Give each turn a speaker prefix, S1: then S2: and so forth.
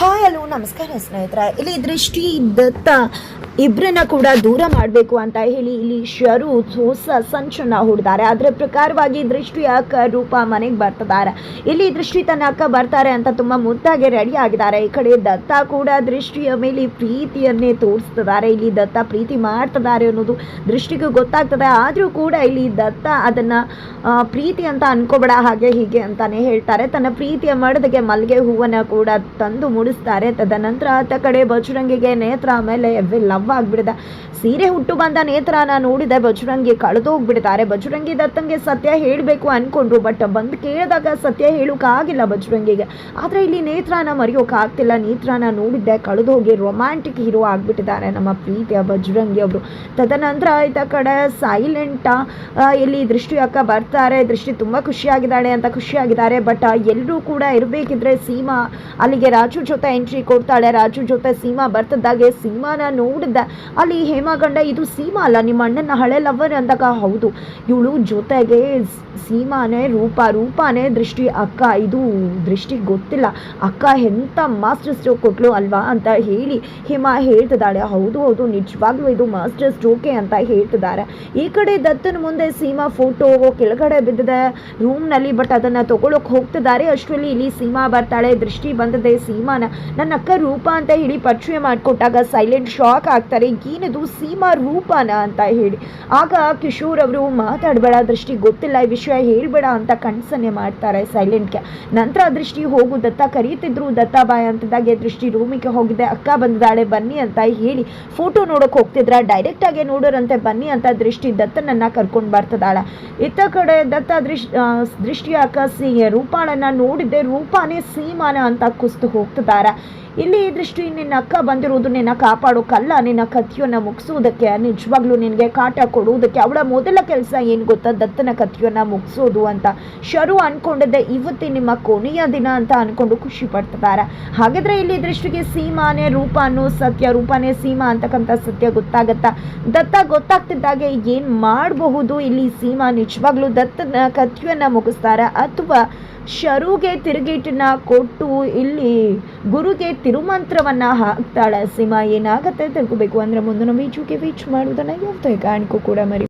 S1: Hi hello ನಮಸ್ಕಾರ ಸ್ನೇಹಿತರೆ. ಇಲ್ಲಿ ದೃಷ್ಟಿ ದತ್ತ ಇಬ್ಬರನ್ನ ಕೂಡ ದೂರ ಮಾಡಬೇಕು ಅಂತ ಹೇಳಿ ಇಲ್ಲಿ ಶರು ಹೊಸ ಸಂಚನ್ನ ಹೂಡಿದ್ದಾರೆ ಅದರ ಪ್ರಕಾರವಾಗಿ ದೃಷ್ಟಿ ಅಕ್ಕ ರೂಪ ಮನೆಗೆ ಬರ್ತಿದ್ದಾರೆ ಇಲ್ಲಿ ದೃಷ್ಟಿ ತನ್ನ ಅಕ್ಕ ಬರ್ತಾರೆ ಅಂತ ತುಂಬ ಮುದ್ದಾಗಿ ರೆಡಿ ಆಗಿದ್ದಾರೆ. ಈ ಕಡೆ ದತ್ತ ಕೂಡ ದೃಷ್ಟಿಯ ಮೇಲೆ ಪ್ರೀತಿಯನ್ನೇ ತೋರಿಸ್ತಿದ್ದಾರೆ ಇಲ್ಲಿ ದತ್ತ ಪ್ರೀತಿ ಮಾಡ್ತಿದ್ದಾರೆ ಅನ್ನೋದು ದೃಷ್ಟಿಗೂ ಗೊತ್ತಾಗ್ತದೆ. ಆದರೂ ಕೂಡ ಇಲ್ಲಿ ದತ್ತ ಅದನ್ನು ಪ್ರೀತಿ ಅಂತ ಅನ್ಕೋಬೇಡ ಹಾಗೆ ಹೀಗೆ ಅಂತಾನೆ ಹೇಳ್ತಾರೆ. ತನ್ನ ಪ್ರೀತಿಯ ಮಡದಿಗೆ ಮಲ್ಲಿಗೆ ಹೂವನ್ನು ಕೂಡ ತಂದು ಮುಡಿಸ್ತಾರೆ. ತದನಂತರ ಆತ ಕಡೆ ಬಜರಂಗಿಗೆ ನೇತ್ರ ಆಮೇಲೆ ಲವ್ ಆಗ್ಬಿಡಿದೆ ಸೀರೆ ಹುಟ್ಟು ಬಂದ ನೇತ್ರನ ನೋಡಿದೆ. ಬಜರಂಗಿ ಕಳೆದು ಹೋಗ್ಬಿಡ್ತಾರೆ ಬಜರಂಗಿ ದತ್ತಂಗೆ ಸತ್ಯ ಹೇಳಬೇಕು ಅನ್ಕೊಂಡ್ರು ಬಟ್ ಬಂದು ಕೇಳಿದಾಗ ಸತ್ಯ ಹೇಳೋಕ್ಕಾಗಿಲ್ಲ ಬಜರಂಗಿಗೆ. ಆದರೆ ಇಲ್ಲಿ ನೇತ್ರನ ಮರೆಯೋಕ್ಕಾಗ್ತಿಲ್ಲ ನೇತ್ರನ ನೋಡಿದ್ದೆ, ಕಳೆದು ಹೋಗಿ ರೊಮ್ಯಾಂಟಿಕ್ ಹೀರೋ ಆಗ್ಬಿಟ್ಟಿದ್ದಾರೆ ನಮ್ಮ ಪ್ರೀತಿಯ ಬಜರಂಗಿ ಅವರು. ತದನಂತರ ಆಯ್ತ ಕಡೆ ಸೈಲೆಂಟ ಇಲ್ಲಿ ದೃಷ್ಟಿ ಅಕ್ಕ ಬರ್ತಾರೆ. ದೃಷ್ಟಿ ತುಂಬ ಖುಷಿಯಾಗಿದ್ದಾಳೆ ಅಂತ ಖುಷಿಯಾಗಿದ್ದಾರೆ. ಬಟ್ ಎಲ್ಲರೂ ಕೂಡ ಇರಬೇಕಿದ್ರೆ ಸೀಮಾ ಅಲ್ಲಿಗೆ ರಾಜು ಜೊತೆ ಎಂಟ್ರಿ ಕೊಡ್ತಾಳೆ. ರಾಜು ಜೊತೆ ಸೀಮಾ ಬರ್ತಿದ್ದಾಗೆ ಸೀಮಾನ ನೋಡಿದ್ದೆ ಅಲ್ಲಿ ಹೇಮಗಂಡ ಇದು ಸೀಮಾ ಅಲ್ಲ, ನಿಮ್ಮ ಅಣ್ಣನ ಹಳೆ ಲವರ್ ಅಂದಾಗ ಹೌದು. ಇವಳು ಜೊತೆಗೆ ಸೀಮಾನೇ ರೂಪ, ರೂಪಾನೇ ದೃಷ್ಟಿ. ಅಕ್ಕ, ಇದು ದೃಷ್ಟಿ ಗೊತ್ತಿಲ್ಲ. ಅಕ್ಕ ಎಂತ ಮಾಸ್ಟರ್ ಸ್ಟ್ರೋಕ್ ಕೊಟ್ಲು ಅಲ್ವಾ ಅಂತ ಹೇಳಿ ಹಿಮಾ ಹೇಳ್ತಿದ್ದಾಳೆ. ಹೌದು ಹೌದು, ನಿಜವಾಗ್ಲೂ ಇದು ಮಾಸ್ಟರ್ ಸ್ಟ್ರೋಕೆ ಅಂತ ಹೇಳ್ತಿದ್ದಾರೆ. ಈ ಕಡೆ ದತ್ತನ ಮುಂದೆ ಸೀಮಾ ಫೋಟೋ ಕೆಳಗಡೆ ಬಿದ್ದಿದೆ. ರೂಮ್ನಲ್ಲಿ ಬಟ್ ಅದನ್ನು ತಗೊಳಕ್ ಹೋಗ್ತಿದ್ದಾರೆ. ಅಷ್ಟರಲ್ಲಿ ಇಲ್ಲಿ ಸೀಮಾ ಬರ್ತಾಳೆ. ದೃಷ್ಟಿ ಬಂದಿದೆ. ಸೀಮಾನ, ನನ್ನ ಅಕ್ಕ ರೂಪ ಅಂತ ಹೇಳಿ ಪರಿಚಯ ಮಾಡಿಕೊಟ್ಟಾಗ ಸೈಲೆಂಟ್ ಶಾಕ್ ಆಗ್ತಾರೆ ಏನದು ಸೀಮಾ ರೂಪನ ಅಂತ ಹೇಳಿ. ಆಗ ಕಿಶೋರ್ ಅವರು ಮಾತಾಡಬೇಡ ದೃಷ್ಟಿ ಗೊತ್ತಿಲ್ಲ ಈ ವಿಷಯ ಹೇಳ್ಬೇಡ ಅಂತ ಕಣ್ಸನ್ನೇ ಮಾಡ್ತಾರೆ ಸೈಲೆಂಟ್ಗೆ. ನಂತರ ದೃಷ್ಟಿ ಹೋಗು ದತ್ತ ಕರೀತಿದ್ರು ದತ್ತ ಬಾಯ್ ಅಂತಿದ್ದಾಗೆ ದೃಷ್ಟಿ ರೂಮಿಗೆ ಹೋಗಿದೆ ಅಕ್ಕ ಬಂದಿದ್ದಾಳೆ ಬನ್ನಿ ಅಂತ ಹೇಳಿ ಫೋಟೋ ನೋಡೋಕೆ ಹೋಗ್ತಿದ್ರ ಡೈರೆಕ್ಟ್ ಆಗಿ ನೋಡೋರಂತೆ ಬನ್ನಿ ಅಂತ ದೃಷ್ಟಿ ದತ್ತನನ್ನ ಕರ್ಕೊಂಡು ಬರ್ತದಾಳೆ. ಇತ್ತ ಕಡೆ ದತ್ತ ಆ, ದೃಷ್ಟಿ ಅಕ್ಕ ಸಿ ರೂಪಾಳನ್ನ ನೋಡಿದ್ದೆ ರೂಪಾನೇ ಸೀಮಾನ ಅಂತ ಕುಸ್ತು ಹೋಗ್ತಿದ್ದಾರೆ ಇಲ್ಲಿ ಈ ದೃಷ್ಟಿ ನಿನ್ನ ಅಕ್ಕ ಬಂದಿರೋದು ನಿನ್ನ ಕಾಪಾಡೋಕ್ಕಲ್ಲ ನಿನ್ನ ಕಥೆಯನ್ನು ಮುಗಿಸೋದಕ್ಕೆ, ನಿಜವಾಗ್ಲೂ ನಿನಗೆ ಕಾಟ ಕೊಡುವುದಕ್ಕೆ ಅವಳ ಮೊದಲ ಕೆಲಸ ಏನು ಗೊತ್ತಾ? ದತ್ತನ ಕಥೆಯನ್ನು ಮುಗಿಸೋದು ಅಂತ. ಶರು ಅಂದ್ಕೊಂಡಿದ್ದೆ ಇವತ್ತೇ ನಿಮ್ಮ ಕೊನೆಯ ದಿನ ಅಂತ ಅಂದ್ಕೊಂಡು ಖುಷಿ ಪಡ್ತಿದ್ದಾರೆ. ಹಾಗಾದರೆ ಇಲ್ಲಿ ದೃಷ್ಟಿಗೆ ಸೀಮಾನೇ ರೂಪ ಅನ್ನೋ ಸತ್ಯ, ರೂಪಾನೇ ಸೀಮಾ ಅಂತಕ್ಕಂಥ ಸತ್ಯ ಗೊತ್ತಾಗತ್ತಾ? ದತ್ತ ಗೊತ್ತಾಗ್ತಿದ್ದಾಗೆ ಏನು ಮಾಡಬಹುದು? ಇಲ್ಲಿ ಸೀಮಾ ನಿಜವಾಗ್ಲೂ ದತ್ತನ ಕಥೆಯನ್ನು ಮುಗಿಸ್ತಾರ ಅಥವಾ ಶರುಗೆ ತಿರುಗೇಟನ್ನ ಕೊಟ್ಟು ಇಲ್ಲಿ ಗುರುಗೆ ತಿರುಮಂತ್ರವನ್ನ ಹಾಕ್ತಾಳೆ. ಸೀಮಾ ಏನಾಗತ್ತೆ ತಿಳ್ಕೊಬೇಕು. ಅಂದ್ರೆ ಮುಂದಿನ ಈಜುಗೆ ವೀಚ್ ಮಾಡುವುದನ್ನ ಯಾವುದೇ ಕಾರಣಕ್ಕೂ ಕೂಡ ಮರಿ